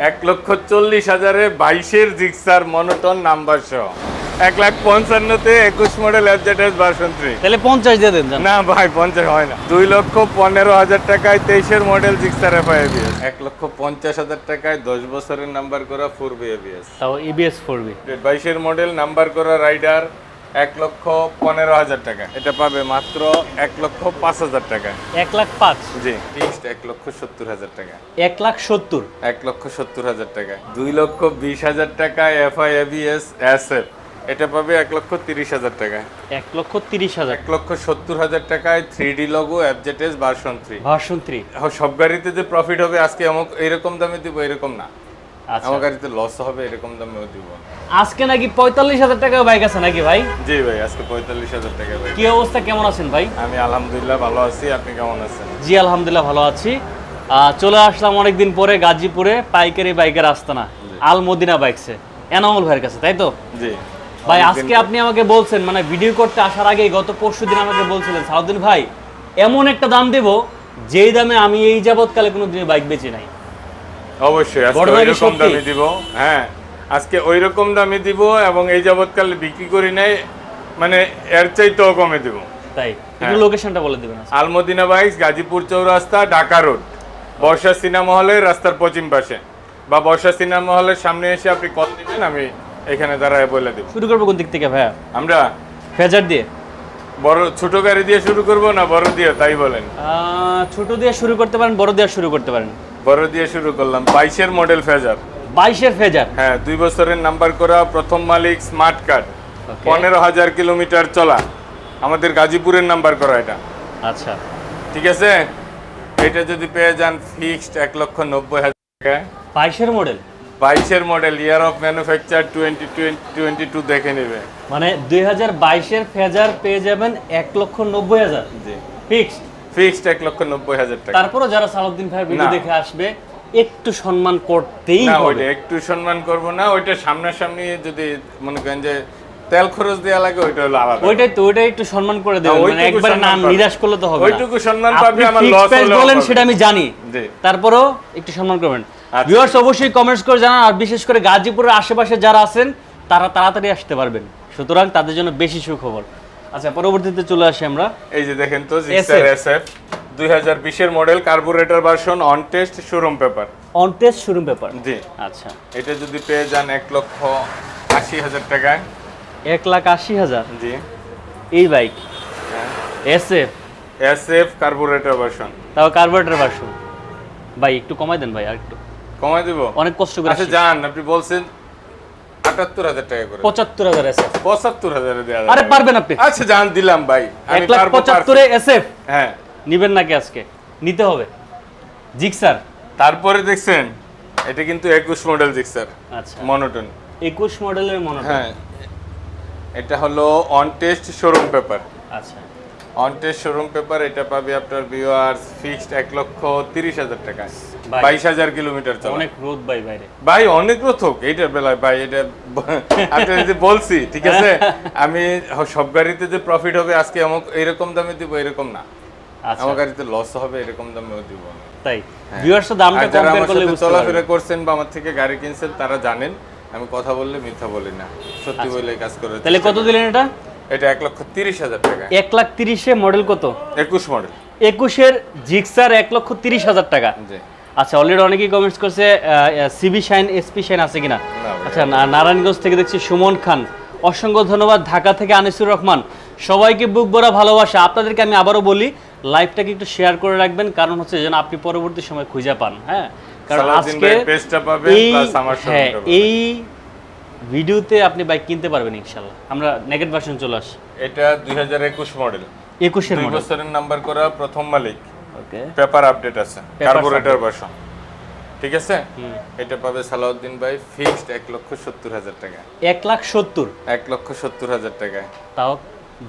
এক লক্ষ চল্লিশ হাজারে বাইশের জিক্সার মনোটন নাম্বার সহ এক লাখ পঞ্চান্নতে একুশ মডেল এফজেডএস ভার্সন থ্রি তাহলে পঞ্চাশ দিয়ে দেন না ভাই পঞ্চাশ হয় না। দুই লক্ষ পনেরো হাজার টাকায় তেইশের মডেল জিক্সার এফআইবিএস এক লক্ষ পঞ্চাশ হাজার টাকায় দশ বছরের নাম্বার করা ফোর বিএবিএস তাও ইবিএস ফোর বি বাইশের মডেল নাম্বার করা রাইডার এক লক্ষ পনেরো হাজার টাকা। এটা পাবে মাত্র এক লক্ষ পাঁচ হাজার টাকা। এক লাখ পাঁচ? জি ফিক্সড এক লক্ষ সত্তর হাজার টাকা। এক লাখ সত্তর? এক লক্ষ সত্তর হাজার টাকা। দুই লক্ষ বিশ হাজার টাকা এফআই এবিএস এসএফ এটা পাবে এক লক্ষ তিরিশ হাজার টাকা। এক লক্ষ তিরিশ হাজার। এক লক্ষ সত্তর হাজার টাকায় থ্রি ডি লগো অ্যাবজেটেস ভার্সন থ্রি ভার্সন থ্রি সব গাড়িতে যে প্রফিট হবে আজকে আমাক এরকম দামে দিব এরকম না। আমার গাড়িতে লস হবে এরকম দামেও দিব। আজকে নাকি পঁয়তাল্লিশ হাজার টাকা বাইক আছে নাকি ভাই? জি ভাই আজকে পঁয়তাল্লিশ হাজার টাকা ভাই কি অবস্থা কেমন আছেন ভাই? আমি আলহামদুলিল্লাহ ভালো আছি আপনি কেমন আছেন? জি আলহামদুলিল্লাহ ভালো আছি। চলে আসলাম অনেকদিন পরে গাজীপুরে পাইকারি বাইকের আস্তানা আল মদিনা বাইকসে এনামুল ভাইয়ের কাছে তাই তো? জি। ভাই আজকে আপনি আমাকে বলছেন মানে ভিডিও করতে আসার আগে গত পরশু দিন আমাকে বলছিলেন সাউদ্দিন ভাই এমন একটা দাম দেব যেই দামে আমি এই যাবৎকালে কোনো দিনে বাইক বেচি নাই। অবশ্যই কি দামে দিব। হ্যাঁ আজকে ওই রকম দামে দিব এবং এই যাবৎকালে বিক্রি করি নাই মানে এর চাইতেও কমে দিব। তাই? একটু হ্যাঁ। লোকেশনটা বলে দিবেন Almadina bike Gazipur Chowrasta Dhaka road. Barsha cinema হলের রাস্তার পশ্চিম পাশে। বা বর্ষা সিনেমা হলের সামনে এসে আপনি কল দিবেন আমি এখানে দাঁড়ায় বলে দেব। শুরু করব কোন দিক থেকে ভাইয়া? আমরা? ফেজার দিয়ে। বড় ছোট গাড়ি দিয়ে শুরু করব না বড় দিয়ে? তাই বলেন। ছোট দিয়ে শুরু করতে পারেন বড় দিয়ে শুরু করতে পারেন। বড় দিয়ে শুরু করলাম। বাইশের মডেল ফেজার বাইশের ফেজার হ্যাঁ দুই বছরের নাম্বার করা প্রথম মালিক স্মার্ট কার্ড. পনেরো হাজার কিলোমিটার চলা। আমাদের গাজীপুরের নাম্বার করা এটা। আচ্ছা। ঠিক আছে? এটা যদি পেয়ে যান ফিক্সড এক লক্ষ নব্বই হাজার টাকায় বাইশের মডেল বাইশের model year of manufacture twenty twenty two দেখে নেবে। মানে দুই হাজার বাইশের ফেজার পেয়ে যাবেন এক লক্ষ নব্বই হাজার। জি। ফিক্সড ফিক্সড এক লক্ষ নব্বই হাজার টাকা। তারপরও যারা সালাউদ্দিন ভাইয়ের ভিডিও দেখে আসবে একটু সম্মান করতেই না ওইটা একটু সম্মান করব না ওইটা সামনাসামনি যদি মনে করেন যে তেল খরচ লাগে ওইটা হলো আলাদা। ওইটাই তো ওইটাই একটু সম্মান করে দেবেন মানে একবারে সম্মান না পাবে। নিরাশ করলে তো হবে ওইটুকু সম্মান পাবে আমার লস price বলেন সেটা আমি জানি। তারপরও একটু সম্মান করবেন। আচ্ছা। ভিউয়ার্স অবশ্যই কমেন্টস করে জানান আর বিশেষ করে গাজীপুরের আশেপাশে যারা আছেন তারা তাড়াতাড়ি আসতে পারবেন। সুতরাং তাদের জন্য বেশি সুখবর। আচ্ছা পরবর্তীতে চলে আসি আমরা। এই যে দেখেন তো জিক্সার এসএফ দুই হাজার বিশের model carburettor version on test showroom paper on test showroom paper জি। আচ্ছা। এটা যদি পেয়ে যান এক লক্ষ আশি হাজার টাকায়। এক লাখ আশি হাজার? জি। এই bike S F SF carburettor version তাও কার্বোরেটর ভার্সন ভাই একটু কমাই দেন ভাই আর একটু। কমাই দিব? অনেক কষ্ট করে আচ্ছা। যান আপনি বলছেন আটাত্তর হাজার টাকা করে। পঁচাত্তর হাজার এস এফ পঁচাত্তর হাজারে দেওয়া আরে পারবেন আপনি। আচ্ছা জান দিলাম ভাই। এক লাখ। পঁচাত্তরে এস এফ হ্যাঁ। নিবেন নাকি আজকে? নিতে হবে। জিক্সার। তারপরে দেখছেন এটা কিন্তু একুশ মডেল জিক্সার। আচ্ছা। মনোটন। একুশ মডেলের মনে হ্যাঁ। এটা হলো অন টেস্ট শোরুম পেপার আচ্ছা। অন টেস্ট শোরুম পেপার এটা পাবে আপনার ভিউয়ার্স ফিক্সড এক লক্ষ তিরিশ হাজার টাকা। বাইশ হাজার কিলোমিটার চলা। অনেক রোদ ভাই বাইরে। ভাই অনেক এইটার বেলায় ভাই এটা আপনি যে বলছি ঠিক আছে? আমি সব গাড়িতে যে প্রফিট হবে আজকে আমাকে এরকম দামে দিব এরকম না। আচ্ছা। আমার গাড়িতে লস হবে এরকম দামেও দিব না তাই? ভিউয়ার্স দামটা কম্পেয়ার করলে সাথে বুঝতে চলাফেরা করছেন বা আমার থেকে গাড়ি কিনছেন তারা জানেন আমি কথা বললে মিথ্যা বলি না। সত্যি বলে কাজ করে আচ্ছা। তাহলে কত দিলেন এটা? এটা এক লক্ষ তিরিশ হাজার টাকা। এক লাখ তিরিশে মডেল কত? একুশ মডেল একুশের জিক্সার এক লক্ষ তিরিশ হাজার টাকা। জি। আচ্ছা অলরেডি অনেকেই কমেন্টস করছে সিবি শাইন এসপি শাইন আছে কিনা? আচ্ছা নারায়ণগঞ্জ থেকে দেখছি সুমন খান। অসংখ্য ধন্যবাদ ঢাকা থেকে আনিসুর রহমান। সবাইকে বুক ভরা ভালোবাসা। আপনাদেরকে আমি আবারও বলি লাইভটাকে একটু শেয়ার করে রাখবেন কারণ হচ্ছে যেন আপনি পরবর্তী সময় খুঁজে পান হ্যাঁ? কারণ আজকে হ্যাঁ এই ভিডিওতে আপনি বাইক কিনতে পারবেন ইনশাল্লাহ। আমরা নেগেট ভার্সন চলে আসি। এটা দুই হাজার একুশ মডেল একুশের বছরের নাম্বার করা প্রথম মালিক। ওকে। পেপার আপডেট আছে কার্বোরেটর ভার্সন ঠিক আছে? এটা পাবে সালাউদ্দিন ভাই ফিক্সড এক লক্ষ সত্তর হাজার টাকা। এক লাখ সত্তর? এক লক্ষ সত্তর হাজার টাকায় তাও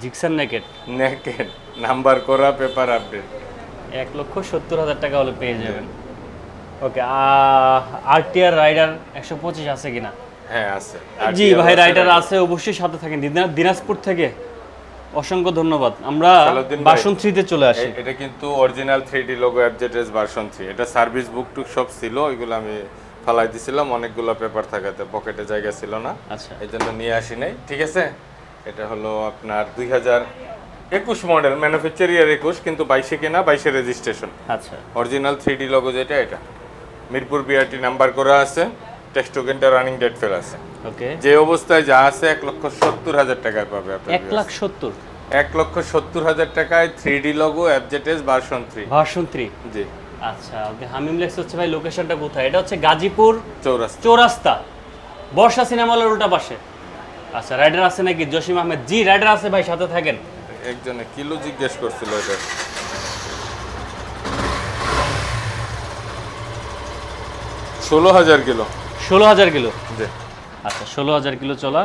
জিক্সার নেকেট নেকেড নাম্বার করা পেপার আপডেট এক লক্ষ সত্তর হাজার টাকা হলে পেয়ে যাবেন। ওকে আরটিআর রাইডার একশো পঁচিশ আছে কিনা? হ্যাঁ আছে। জি ভাই রাইডার আছে অবশ্যই সাথে থাকেন। দিনা- দিনাজপুর থেকে অসংখ্য ধন্যবাদ। আমরা। বাসন থ্রিতে চলে আসি। এটা কিন্তু অরিজিনাল থ্রি ডি লোগো অ্যাবজেটেস ভার্সন থ্রি এটা সার্ভিস বুক টুক সব ছিল ওইগুলো আমি ফালাই দিছিলাম অনেকগুলো পেপার থাকাতে পকেটে জায়গা ছিল না। আচ্ছা। এই জন্য নিয়ে আসি নাই। ঠিক আছে? এটা হলো আপনার দুই হাজার একুশ মডেল ম্যানুফ্যাকচার ইয়ার একুশ কিন্তু বাইশে কেনা বাইশে রেজিস্ট্রেশন আচ্ছা। অরিজিনাল থ্রি ডি লগো যেটা এটা। মিরপুর বিআরটি নাম্বার করা আছে টেক্সট টোকেনটা রানিং ডেট ফেল আছে। যে অবস্থায় যা আছে এক লক্ষ সত্তর হাজার টাকায় পাবে এক লাখ সত্তর। এক লক্ষ সত্তর হাজার টাকায় থ্রি ডি লগো অ্যাবজেটেস ভার্সন থ্রি ভার্সন থ্রি জি। আচ্ছা ওকে হামিম লেক্স হচ্ছে ভাই লোকেশনটা কোথায়? এটা হচ্ছে গাজীপুর চৌরাস্তা। চৌরাস্তা। বর্ষা সিনেমা হলের উল্টা পাশে। আচ্ছা রাইডার আছে নাকি? জসিম আহমেদ। জি রাইডার আছে ভাই সাথে থাকেন। একজনে কিলো জিজ্ঞেস করছিল এটা। ষোলো হাজার কিলো। ষোলো হাজার কিলো। জি। আচ্ছা ষোলো হাজার কিলো চলা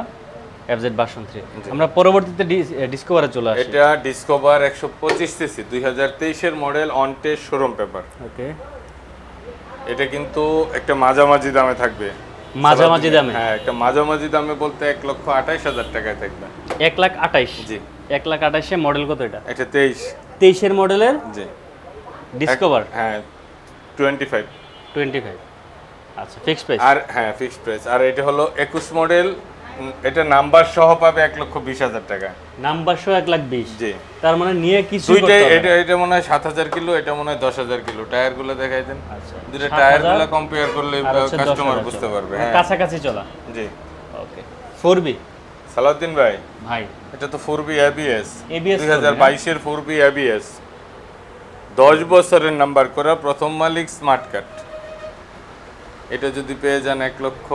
এফজেড ভার্সন থ্রি আমরা পরবর্তীতে ডিসকভারে চলে আসি। এটা ডিসকভার একশো পঁচিশ সিসি দুই হাজার তেইশের model on test showroom paper okay. এটা কিন্তু একটা মাঝামাঝি দামে থাকবে। মাঝামাঝি দামে? হ্যাঁ একটা মাঝামাঝি দামে বলতে এক লক্ষ আঠাইশ হাজার টাকায় থাকবে। এক লাখ আঠাইশ? জি। এক লাখ আঠাইশে মডেল কত এটা? এটা তেইশ। তেইশের মডেলের জি। ডিসকভার হ্যাঁ টোয়েন্টি ফাইভ টোয়েন্টি ফাইভ আচ্ছা প্রাইস আর হ্যাঁ ফিক্সড প্রাইস আর এটা হলো একুশ মডেল এটা নাম্বার সহ পাবে এক লক্ষ বিশ হাজার টাকা। নাম্বার সহ এক লাখ বিশ। জি। তার মানে নিয়ে কিছু দুইটাই এটা এটা মনে হয় সাত হাজার কিলো এটা মনে হয় দশ হাজার কিলো। টায়ারগুলো দেখাই দেন। আচ্ছা দুটো টায়ারগুলো কম্পেয়ার করলে কাস্টমার বুঝতে পারবে মানে হ্যাঁ। কাছাকাছি চলা। জি। ওকে ফোর বি সালাউদ্দিন ভাই। ভাই। এটা তো ফোর বি এবিএস ABS দুই হাজার বাইশের ফোর বি এবিএস দশ বছরের নাম্বার করা প্রথম মালিক স্মার্ট কার্ড এটা যদি পেয়ে যান এক লক্ষ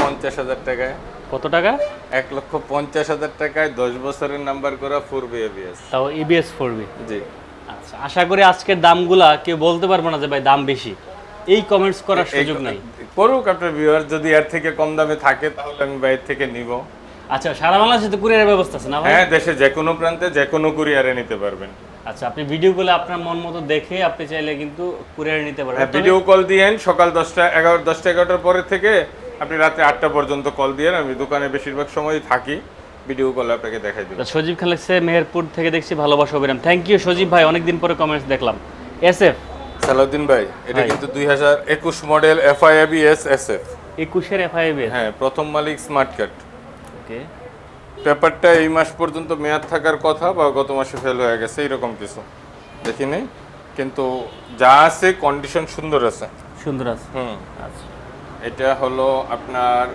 পঞ্চাশ হাজার টাকায়। কত টাকা? এক লক্ষ পঞ্চাশ হাজার টাকায় দশ বছরের নাম্বার করা ফোর বি এবিএস তাও ইবিএস ফোর বি জি। আচ্ছা আশা করি আজকের দামগুলা কেউ বলতে পারব না যে ভাই দাম বেশি। এই কমেন্টস করার সুযোগ নাই। করুক আপনার ভিউয়ার যদি এর থেকে কম দামে থাকে তাহলে আমি বাইরে থেকে নিব। আচ্ছা সারা বাংলাদেশে তো কুরিয়ারের ব্যবস্থা আছে না হ্যাঁ দেশে যে কোনো প্রান্তে যে কোনো কুরিয়ারে নিতে পারবেন। আচ্ছা আপনি ভিডিও গুলো আপনার মন মতো দেখে আপনি চাইলে কিন্তু কুরিয়ারে নিতে হ্যাঁ পারবেন ভিডিও কল দিয়েন সকাল দশটা এগারো দশটা এগারোটার পরে থেকে আপনি রাতে আটটা পর্যন্ত কল দিয়েন আমি দোকানে বেশিরভাগ সময় থাকি ভিডিও কল আপনাকে দেখাই দেবো। তা সজীব খান লিখছে মেহেরপুর থেকে দেখছি ভালোবাসা অবিরাম থ্যাংক ইউ সজীব ভাই অনেকদিন পরে কমেন্টস দেখলাম। এস এফ সালাউদ্দিন ভাই এটা কিন্তু দুই হাজার একুশ মডেল এফআইএবিএস এস এফ একুশের এফআইবি হ্যাঁ প্রথম মালিক স্মার্ট কার্ড ওকে পেপারটা এই মাস পর্যন্ত মেয়াদ থাকার কথা বা গত মাসে ফেল হয়ে গেছে এরকম কিছু। দেখিনি কিন্তু যা আছে কন্ডিশন সুন্দর আছে। সুন্দর আছে। হুম। আচ্ছা। এটা হলো আপনার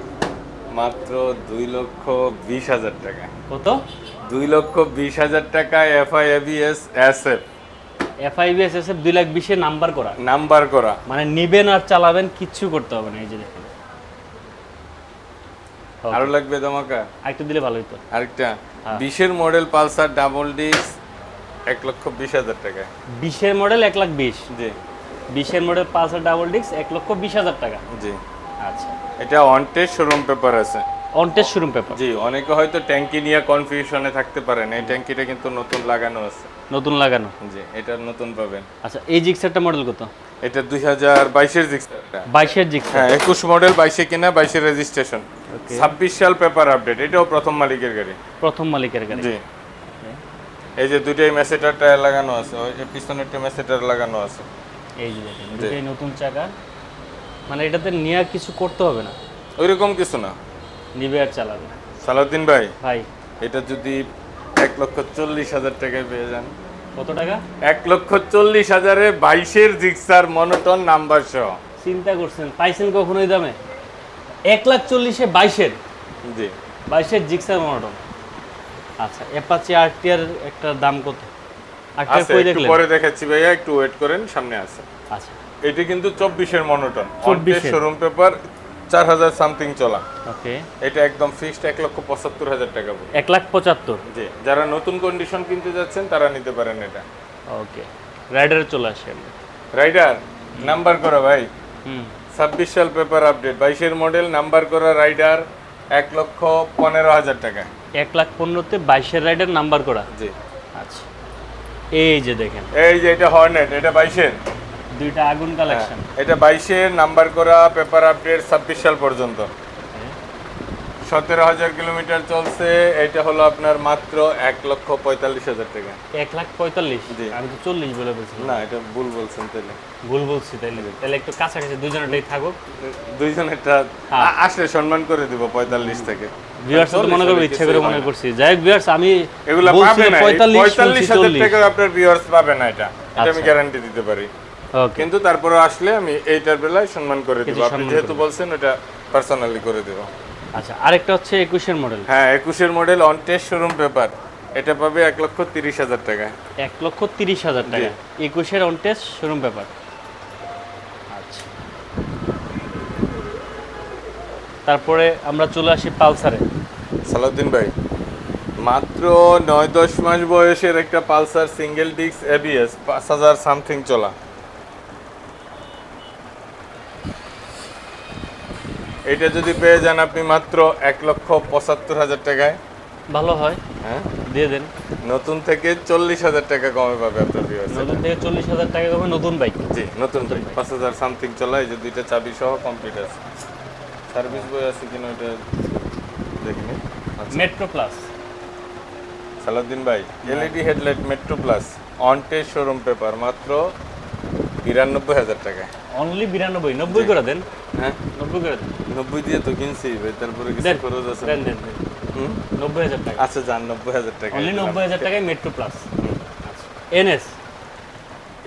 মাত্র দুই লক্ষ বিশ হাজার টাকা। কত? দুই লক্ষ বিশ হাজার টাকা এফআই এবিএস এস এফ এফআইবিএস এস এফ দুই লাখ বিশে নাম্বার করা। নাম্বার করা। মানে নিবেন আর চালাবেন কিচ্ছু করতে হবে না এই যে দেখেন. আরও লাগবে তোমাকে? আরেকটু দিলে ভালো হতো আরেকটা? হ্যাঁ। বিশের মডেল পালসার ডাবল ডিস্ক এক লক্ষ বিশ হাজার টাকা। বিশের মডেল এক লাখ বিশ। জি। বিশের মডেল পালসার ডাবল ডিস্ক এক লক্ষ বিশ হাজার টাকা। জি। আচ্ছা। এটা অন টেস্ট শোরুম পেপার আছে। অনটেস্ট শোরুম পেপার জি অনেকে হয়তো ট্যাঙ্কি নিয়ে কনফিউশনে থাকতে পারেন। এই ট্যাঙ্কিটা কিন্তু নতুন লাগানো আছে। নতুন লাগানো। জি এটা নতুন পাবেন। আচ্ছা এই জিক্সারটা মডেল কত? এটা দুই হাজার বাইশের দিক বাইশের জিক্সার। হ্যাঁ একুশ মডেল বাইশে কিনা বাইশের রেজিস্ট্রেশন ছাব্বিশ সাল পেপার আপডেট এটাও প্রথম মালিকের গাড়ি। প্রথম মালিকের গাড়ি। জি। এই যে দুইটাই মেসেটার টায়ার লাগানো আছে ওই যে পিছনেরটা মেসেটার লাগানো আছে। এই যে দেখেন নতুন চাকা। মানে এটাতে নিয়ে কিছু করতে হবে না। ওইরকম কিছু না। নিবে আর চালাবে। সালাউদ্দিন ভাই ভাই। এটা যদি এক লক্ষ চল্লিশ হাজার টাকায় পেয়ে যান। কত টাকা? এক লক্ষ চল্লিশ হাজারে বাইশের জিক্সার মনোটন নাম্বার সহ। চিন্তা করছেন পাইছেন কখনো এই দামে? এক লাখ চল্লিশে বাইশের। জি। বাইশের জিক্সার মনোটন আচ্ছা অ্যাপাচি আরটিআর একটা দাম কত? আরটিআর কই দেখলেন? পরে দেখাচ্ছি ভাইয়া একটু ওয়েট করেন সামনে আছে। আচ্ছা। এটি কিন্তু চব্বিশের মনোটন 24 শোরুম পেপার চার হাজার সামথিং চলা। ওকে। এটা একদম ফিক্সড এক লক্ষ পঁচাত্তর হাজার টাকা পড়বে। এক লাখ পঁচাত্তর? জি যারা নতুন কন্ডিশন কিনতে যাচ্ছেন তারা নিতে পারেন এটা। ওকে। রাইডারে চলে আসি আমরা রাইডার নাম্বার করা ভাই। হুম। ছাব্বিশ সাল পেপার আপডেট বাইশের মডেল নাম্বার করা রাইডার এক লক্ষ পনেরো হাজার টাকা। এক লাখ পনেরোতে বাইশের রাইডার নাম্বার করা। জি। আচ্ছা। এই যে দেখেন। এই যে এটা হর্নেট এটা বাইশের। দুইটা আগুন কালেকশন এটা বাইশের নাম্বার করা পেপার আপডেট ছাব্বিশ সাল পর্যন্ত। সতেরো হাজার কিলোমিটার চলছে। এটা হলো আপনার মাত্র এক লক্ষ পঁয়তাল্লিশ হাজার টাকা। এক লাখ পঁয়তাল্লিশ? জি। আমি তো চল্লিশ বলে বলছি না এটা ভুল বলছেন তাহলে ভুল বলছি তাইলে। তাহলে একটু কাছাকাছি দুজনেরটাই থাকুক। দুইজনেরটা হ্যাঁ। আসলে সম্মান করে দিব পঁয়তাল্লিশ থেকে। ভিউয়ার্স তো মনে করবে ইচ্ছা করে মনে করছি। যাই ভিউয়ার্স আমি এগুলা পাবে না। পঁয়তাল্লিশ পঁয়তাল্লিশ শুনছি হাজার টাকা আপনার ভিউয়ার্স পাবে না এটা। এটা আমি আচ্ছা। গ্যারান্টি দিতে পারি। কিন্তু তারপরে আসলে আমি এইটার বেলায় সম্মান করে দিব। আপনি যেহেতু বলছেন ওটা পার্সোনালি করে দেব। আচ্ছা আরেকটা হচ্ছে একুশের মডেল হ্যাঁ একুশের model on test showroom paper এটা পাবে এক লক্ষ তিরিশ হাজার টাকা। এক লক্ষ তিরিশ হাজার টাকা। একুশের অন টেস্ট শোরুম পেপার আচ্ছা। তারপরে আমরা চলে আসি পালসারে। সালাউদ্দিন ভাই মাত্র নয় দশ মাস বয়সের একটা পালসার সিঙ্গেল ডিস্ক এবিএস পাঁচ হাজার সামথিং চলা। এটা যদি পেয়ে যান আপনি মাত্র এক লক্ষ পঁচাত্তর হাজার টাকায়। ভালো হয়। হ্যাঁ? দিয়ে দেন। নতুন থেকে চল্লিশ হাজার টাকা কমে পাবে আপনার viewers। নতুন থেকে চল্লিশ হাজার টাকা হবে নতুন বাইক জি নতুন বাইক পাঁচ হাজার সামথিং চলা এই যে দুইটা চাবি সহ কমপ্লিট আছে। সার্ভিস বই আছে কিনা ওটা দেখিনি আচ্ছা। মেট্রো প্লাস সালাউদ্দিন ভাই LED headlight metro plus on test showroom paper মাত্র বিরানব্বই হাজার টাকা অনলি বিরানব্বই নব্বই করে দেন। হ্যাঁ? নব্বই করে নব্বই দিয়ে তো কিনছি ভাই তারপরে কিছু খরচ আছে দেন দেন দেন। নব্বই হাজার টাকা। আচ্ছা যান নব্বই হাজার টাকা। অনলি নব্বই হাজার টাকায় metro plus NS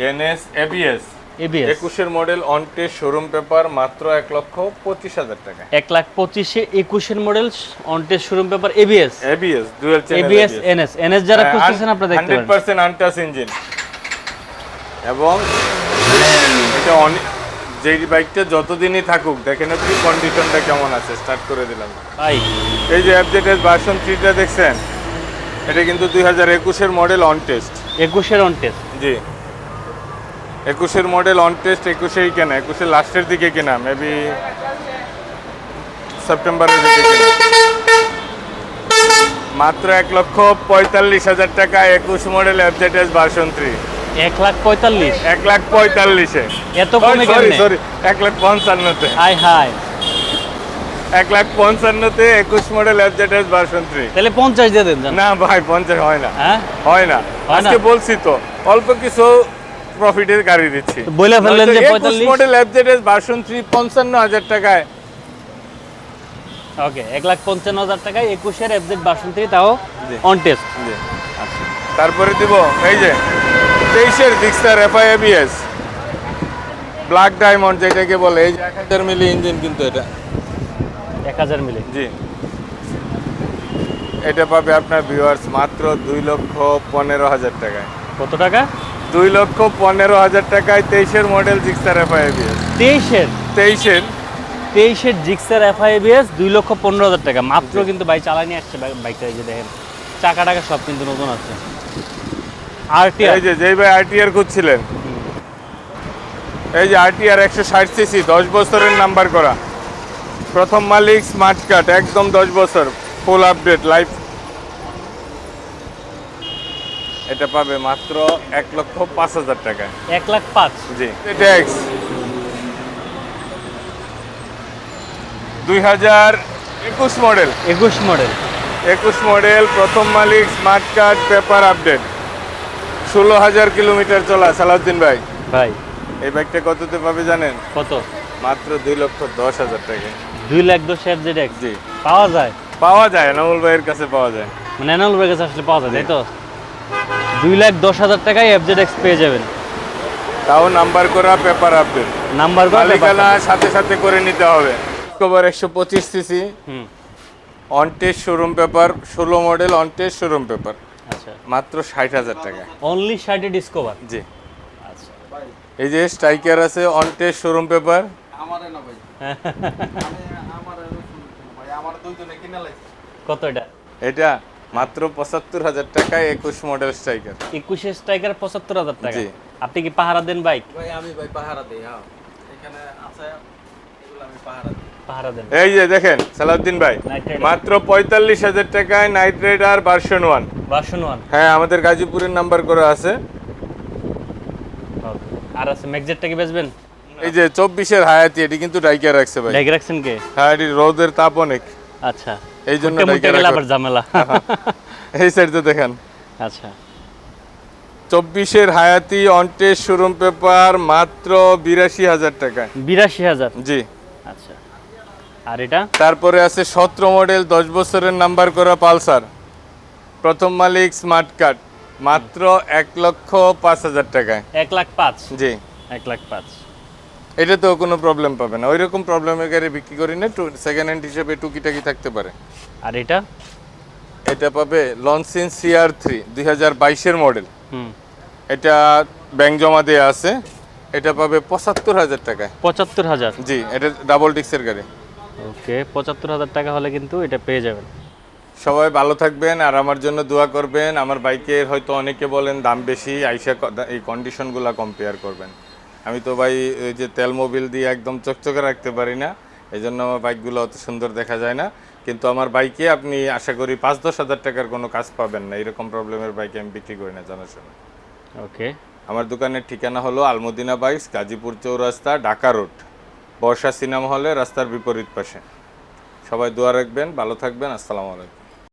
NS ABS ABS একুশের model on test showroom paper মাত্র এক লক্ষ পঁচিশ হাজার টাকা। এক লাখ পঁচিশে একুশের model on test showroom paper ABS ABS dual ABS NS NS যারা হ্যাঁ, খুঁজতেছেন আপনারা দেখতে পারেন। আনটাস ইঞ্জিন এবং এটা যেই বাইকটা যতদিনই থাকুক দেখেন আপনি কন্ডিশনটা কেমন আছে স্টার্ট করে দিলাম। ভাই। এই যে অ্যাপজেটেস ভার্সন থ্রিটা দেখছেন? এটা কিন্তু দুই হাজার একুশের মডেল অন টেস্ট একুশের অনটেস জি। একুশের মডেল অন টেস্ট একুশেই কেনা একুশের লাস্টের দিকে কেনা মেবি সেপ্টেম্বরের দিকে কেনা। মাত্র এক লক্ষ পঁয়তাল্লিশ হাজার টাকা একুশ মডেল এফজেডএস ভার্সন থ্রি এক লাখ পঁয়তাল্লিশ। এক লাখ পঁয়তাল্লিশে। এত কমে সরি সরি এক লাখ পঞ্চান্নতে। হাই হাই এক লাখ পঞ্চান্নতে একুশ মডেল এফজেডএস ভার্সন থ্রি তাহলে পঞ্চাশ দিয়ে দেন না ভাই পঞ্চাশ হয় না। হ্যাঁ? হয় না। আজকে বলছি তো অল্প কিছু প্রফিটের গাড়ি দিচ্ছি। বলে ফেললেন যে একুশ 45 মডেল এফজেডএস ভার্সন থ্রি পঞ্চান্ন হাজার টাকায়। ওকে এক লাখ পঞ্চান্ন হাজার টাকায় একুশের এফজেড বাসন থেকে তাও জি। অনটেস জি। তারপরে দিব এই যে তেইশের ডিক্সার এফআইএবিএস ব্ল্যাক ডায়মন্ড যেটাকে বলে এই যে এক হাজার মিলি ইঞ্জিন কিন্তু এটা। এক হাজার মিলে। জি। এটা পাবে আপনার ভিউয়ার্স মাত্র দুই লক্ষ পনেরো হাজার টাকায়। কত টাকা? দুই লক্ষ পনেরো হাজার টাকায় তেইশের মডেল জিক্সার এফআইএবিএস তেইশের? তেইশের। তেইশের জিক্সের এফআইবিএস দুই লক্ষ পনেরো হাজার টাকা। মাত্র কিন্তু বাইক চালাই নিয়ে আসছে বাইকটা এই যে দেখেন। চাকা টাকা সব কিন্তু নতুন আছে আরটিআর এই যে যেই ভাই আরটিআর খুঁজছিলেন। এই যে আরটিআর একশো ষাট সিসি দশ বছরের নাম্বার করা। প্রথম মালিক স্মার্ট কার্ড একদম দশ বছর ফুল আপডেট লাইফ এটা পাবে মাত্র এক লক্ষ পাঁচ হাজার টাকায়। এক লাখ পাঁচ। জি। ট্যাক্স দুই হাজার একুশ মডেল একুশ মডেল একুশ মডেল প্রথম মালিক স্মার্ট কার্ড পেপার আপডেট ষোলো হাজার কিলোমিটার চলা সালাউদ্দিন ভাই। ভাই। এই বাইকটা কততে পাবে জানেন? কত? মাত্র দুই লক্ষ দশ হাজার টাকা। দুই লাখ দশ এফজেড এক্স জি। পাওয়া যায়? পাওয়া যায় এনামুল ভাইয়ের কাছে পাওয়া যায়। মানে এনাল কাছে আসলে পাওয়া যায় তাই তো? দুই লাখ দশ হাজার টাকায় এফজেড এক্স পেয়ে যাবেন। তাও নাম্বার করা পেপার আপডেট। নাম্বার মালিকানা সাথে সাথে করে নিতে হবে। কভার একশো পঁচিশ সিসি। হুম। অন টেস্ট শোরুম পেপার ষোলো model on test showroom paper আচ্ছা। মাত্র ষাট হাজার টাকা। অনলি ষাটে ডিসকভার জি। আচ্ছা। এই যে স্ট্রাইকার আছে অন টেস্ট শোরুম পেপার আমারে না ভাই। আমি ভাই আমার দুইজনে কিনে লাইছি কত এটা? এটা মাত্র পঁচাত্তর হাজার টাকায় একুশ মডেল স্ট্রাইকার একুশে স্ট্রাইকার পঁচাত্তর হাজার টাকা। জি। আপনি কি পাহারা দেন বাইক ভাই আমি ভাই পাহারা দিই হ্যাঁ। এখানে আছে এগুলো আমি পাহারা এই যে দেখেন সালাউদ্দিন ভাই মাত্র পঁয়তাল্লিশ হাজার টাকায় night rider version one version one হ্যাঁ আমাদের গাজীপুরের নাম্বার করা আছে। আর আছে ম্যাগজেটটা কি বেচবেন? এই যে চব্বিশের হায়াতি এটি কিন্তু ডাইকার রাখছে ভাই। ড্যাগ রাখছেন কে? হ্যাঁ এটি রোদের তাপ অনেক। আচ্ছা। এই জন্য ডাইকা আবার ঝামেলা। এই সাইডে দেখেন। আচ্ছা। চব্বিশের হায়াতি অনটেস শোরুম পেপার মাত্র বিরাশি হাজার টাকায়। বিরাশি হাজার? জি। আর এটা? তারপরে আছে সতেরো মডেল দশ বছরের নাম্বার করা পালসার। প্রথম মালিক স্মার্ট কার্ড মাত্র এক লক্ষ পাঁচ হাজার টাকায়। এক লাখ পাঁচ? জি। এক লাখ পাঁচ। এটা তো কোনো প্রবলেম পাবে না। ওই রকম প্রবলেমের গাড়ি বিক্রি করি না সেকেন্ড হ্যান্ড হিসেবে টুকিটাকি থাকতে পারে। আর এটা? এটা পাবে লনসিন সিআর থ্রি দুই হাজার বাইশের মডেল হুম। এটা ব্যাংক জমা দেওয়া আছে। এটা পাবে পঁচাত্তর হাজার টাকায়। পঁচাত্তর হাজার? জি এটা ডাবল ডিক্সের গাড়ি। ওকে পঁচাত্তর হাজার টাকা হলে কিন্তু এটা পেয়ে যাবেন। সবাই ভালো থাকবেন আর আমার জন্য দোয়া করবেন। আমার বাইকের হয়তো অনেকে বলেন দাম বেশি আইসা এই কন্ডিশনগুলো কম্পেয়ার করবেন। আমি তো ভাই ওই যে তেল মোবিল দিয়ে একদম চকচকে রাখতে পারি না এই জন্য আমার বাইকগুলো অত সুন্দর দেখা যায় না। কিন্তু আমার বাইকে আপনি আশা করি পাঁচ দশ হাজার টাকার কোনো কাজ পাবেন না। এরকম প্রবলেমের বাইকে আমি বিক্রি করি না জানাশোনা ওকে। আমার দোকানের ঠিকানা হলো Almadina bikes Gazipur Chowrasta Dhaka road. Barsha cinema হলে রাস্তার বিপরীত পাশে। সবাই দোয়া রাখবেন ভালো থাকবেন আসসালামু আলাইকুম।